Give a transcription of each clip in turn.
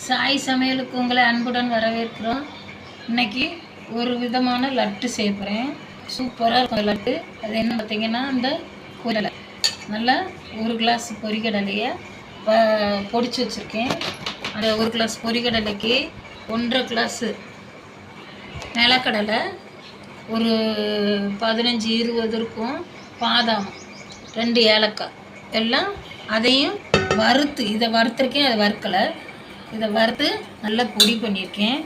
சாய் சமையலுக்கு உங்களை அன்புடன் வரவேற்கிறோம். இன்னைக்கு ஒரு விதமான லட்டு செய்ய போகிறேன் சூப்பராக இருக்கும் லட்டு. அது என்ன பார்த்தீங்கன்னா அந்த குரலை நல்லா ஒரு கிளாஸ் பொரிக்கடலையை ப- பொடிச்சு வச்சுருக்கேன். அந்த ஒரு கிளாஸ் பொரிக்கடலைக்கு ஒன்றரை கிளாஸு நிலக்கடலை ஒரு பதினஞ்சு இருபது இருக்கும் பாதாம் ரெண்டு ஏலக்காய். எல்லாம் அதையும் வறுத்து இதை வறுத்துருக்கேன் அதை வறுக்கலை. இதை வறுத்து நல்லா பொடி பண்ணியிருக்கேன்.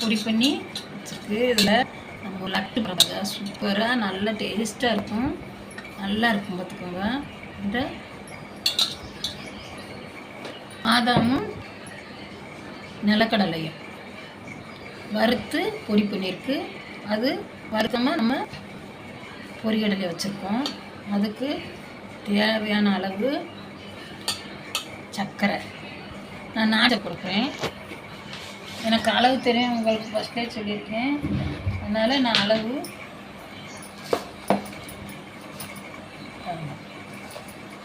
பொடி பண்ணி வச்சுருக்கு இதில் நம்ம ஒரு லட்டு பண்ணுறாங்க சூப்பராக நல்லா டேஸ்ட்டாக இருக்கும். நல்லா இருக்கும் பார்த்துக்கோங்க. இந்த பாதாமும் நிலக்கடலையும் வறுத்து பொடி பண்ணியிருக்கு. அது வறுத்தமாக நம்ம பொரிகடலை வச்சுருக்கோம். அதுக்கு தேவையான அளவு சர்க்கரை நான் நாட்டை கொடுக்குறேன். எனக்கு அளவு தெரியும் உங்களுக்கு ஃபஸ்ட்டே சொல்லியிருக்கேன். அதனால் நான் அளவு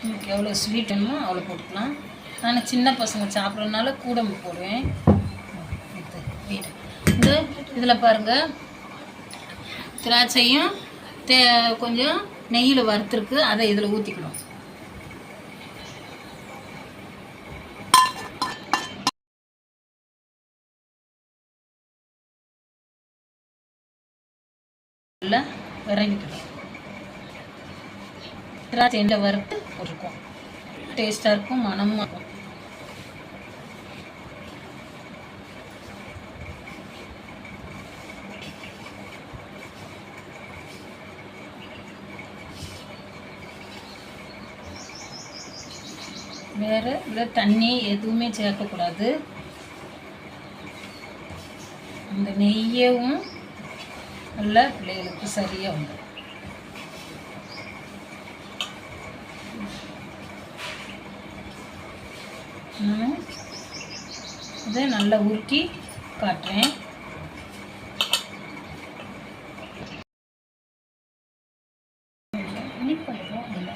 உங்களுக்கு எவ்வளோ ஸ்வீட் வேணுமோ அவ்வளோ போட்டுக்கலாம். நான் சின்ன பசங்க சாப்பிட்றதுனால கூட போடுவேன். இது. இந்த இதில் பாருங்கள் திராட்சையும் தே கொஞ்சம் நெய்யில் வறுத்துருக்கு அதை இதில் ஊற்றிக்கணும் நல்லா திராட்சை எண்ணெய் வறுத்து போட்டிருக்கோம். டேஸ்ட்டாக இருக்கும் மனமும் இருக்கும். வேறு இதில் தண்ணி எதுவுமே சேர்க்கக்கூடாது. அந்த நெய்யவும் உள்ள பிள்ளைகளுக்கு சரியாக உண்டு. நான் இதை நல்லா உருட்டி காட்டுறேன் இனிப்பு இருக்கும் அதில்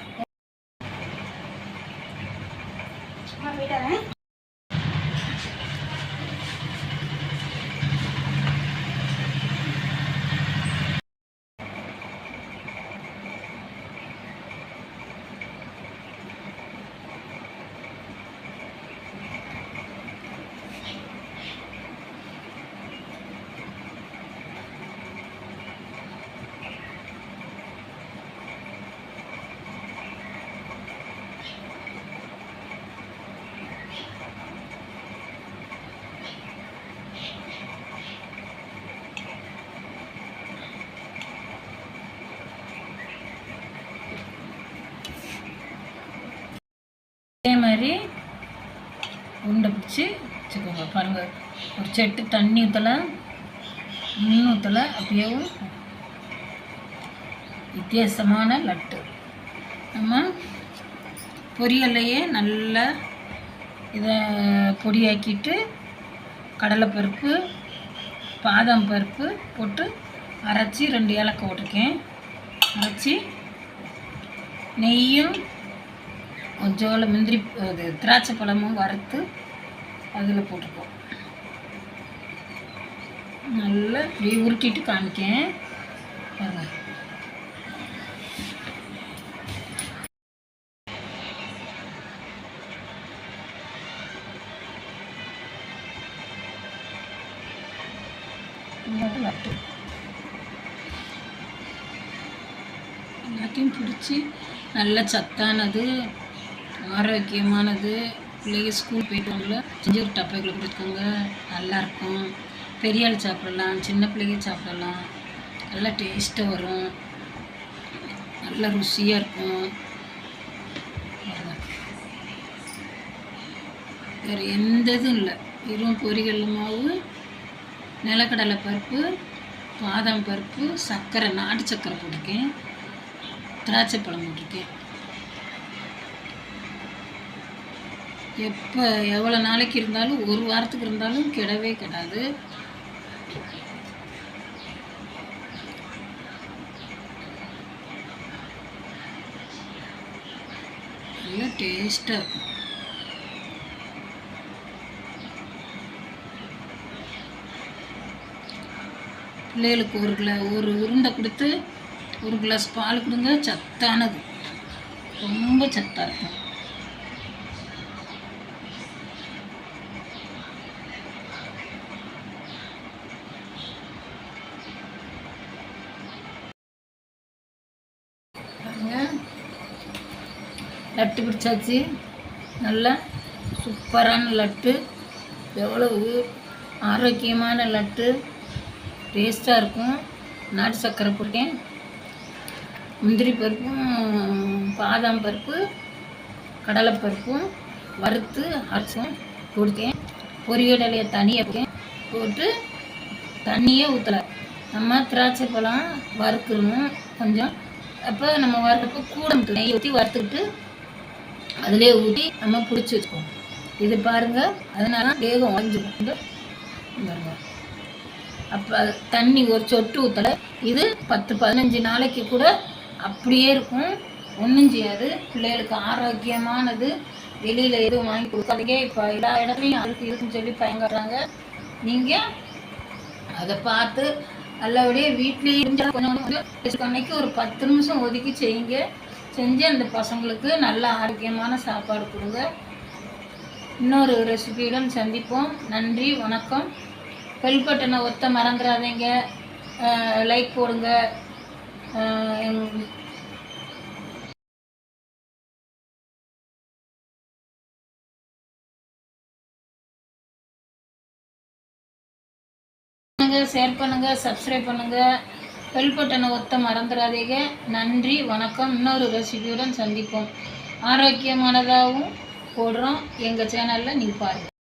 அதே மாதிரி உருண்டை பிடிச்சி வச்சுக்கோங்க. பாருங்கள் ஒரு செட்டு தண்ணி ஊற்றலை மீன் ஊற்றலை அப்படியேவும் வித்தியாசமான லட்டு. நம்ம பொரியல்லையே நல்லா இதை பொடியாக்கிட்டு கடலைப்பருப்பு பாதாம் பருப்பு போட்டு அரைச்சி ரெண்டு ஏலக்காய் போட்டிருக்கேன். அரைச்சி நெய்யும் கொஞ்சோல முந்திரி அது திராட்சை பழமும் வறுத்து அதில் போட்டுப்போம். நல்லா இப்படியே உருட்டிட்டு காமிக்கேன். பாருங்க. லட்டு எல்லாத்தையும் பிடிச்சி நல்ல சத்தானது ஆரோக்கியமானது. பிள்ளைங்க ஸ்கூல் போயிட்டு வாங்கல செஞ்சு ஒரு கொடுத்துக்கோங்க. நல்லாயிருக்கும் பெரிய ஆள் சாப்பிடலாம் சின்ன பிள்ளைங்க சாப்பிடலாம். நல்லா டேஸ்ட்டாக வரும். நல்லா ருசியாக இருக்கும். வேறு எந்த இதுவும் இல்லை. வெறும் பொரிகடலை மாவு நிலக்கடலை பருப்பு பாதாம் பருப்பு சர்க்கரை நாட்டு சர்க்கரை போட்டிருக்கேன். திராட்சை பழம் போட்டிருக்கேன். எப்போ எவ்வளோ நாளைக்கு இருந்தாலும் ஒரு வாரத்துக்கு இருந்தாலும் கிடவே கிடாது. நல்லா டேஸ்ட்டாக இருக்கும். பிள்ளைகளுக்கு ஒரு கிலா ஒரு உருண்டை கொடுத்து ஒரு கிளாஸ் பால் கொடுங்க சத்தானது. ரொம்ப சத்தாக இருக்கும். லட்டு பிடிச்சாச்சு. நல்லா சூப்பரான லட்டு. எவ்வளவு ஆரோக்கியமான லட்டு. டேஸ்ட்டாக இருக்கும். நாட்டு சர்க்கரை போட்டேன். முந்திரி பருப்பும் பாதாம் பருப்பு கடலைப்பருப்பும் வறுத்து அரைச்சும் கொடுத்தேன் பொரியடலையை தனியாக போட்டேன். போட்டு தண்ணியே ஊற்றலை நம்ம திராட்சை பழம் வறுக்கணும் கொஞ்சம். அப்போ நம்ம வறுக்கப்போ கூட நெய் ஊற்றி வறுத்துக்கிட்டு அதிலே ஊற்றி நம்ம பிடிச்சி வச்சுக்கோம் இது பாருங்கள் அதனால வேகம் உடஞ்சிரும். பாருங்க. அப்போ தண்ணி ஒரு சொட்டு ஊற்றலை இது பத்து பதினஞ்சு நாளைக்கு கூட அப்படியே இருக்கும். ஒன்றும் செய்யாது. பிள்ளைகளுக்கு ஆரோக்கியமானது. வெளியில் எதுவும் வாங்கி கொடுக்காதீங்க. இப்போ எல்லா இடத்துலையும் அதுக்கு இருக்குன்னு சொல்லி பயங்கறாங்க நீங்கள் அதை பார்த்து நல்லபடியாக வீட்லேயே கொஞ்சம் கொஞ்சம் அன்னைக்கு ஒரு பத்து நிமிஷம் ஒதுக்கி செய்யுங்க. செஞ்சு அந்த பசங்களுக்கு நல்ல ஆரோக்கியமான சாப்பாடு கொடுங்க. இன்னொரு ரெசிபியுடன் சந்திப்போம். நன்றி வணக்கம். பெல் பட்டனை ஒத்த மறந்துடாதீங்க லைக் போடுங்க. பண்ணுங்க ஷேர் பண்ணுங்க சப்ஸ்கிரைப் பண்ணுங்க. பெல் பட்டனை ஒத்த மறந்துடாதீங்க நன்றி வணக்கம். இன்னொரு ரெசிபியுடன் சந்திப்போம். ஆரோக்கியமானதாகவும் போடுறோம். எங்கள் சேனலில் நீங்கள் பாருங்கள்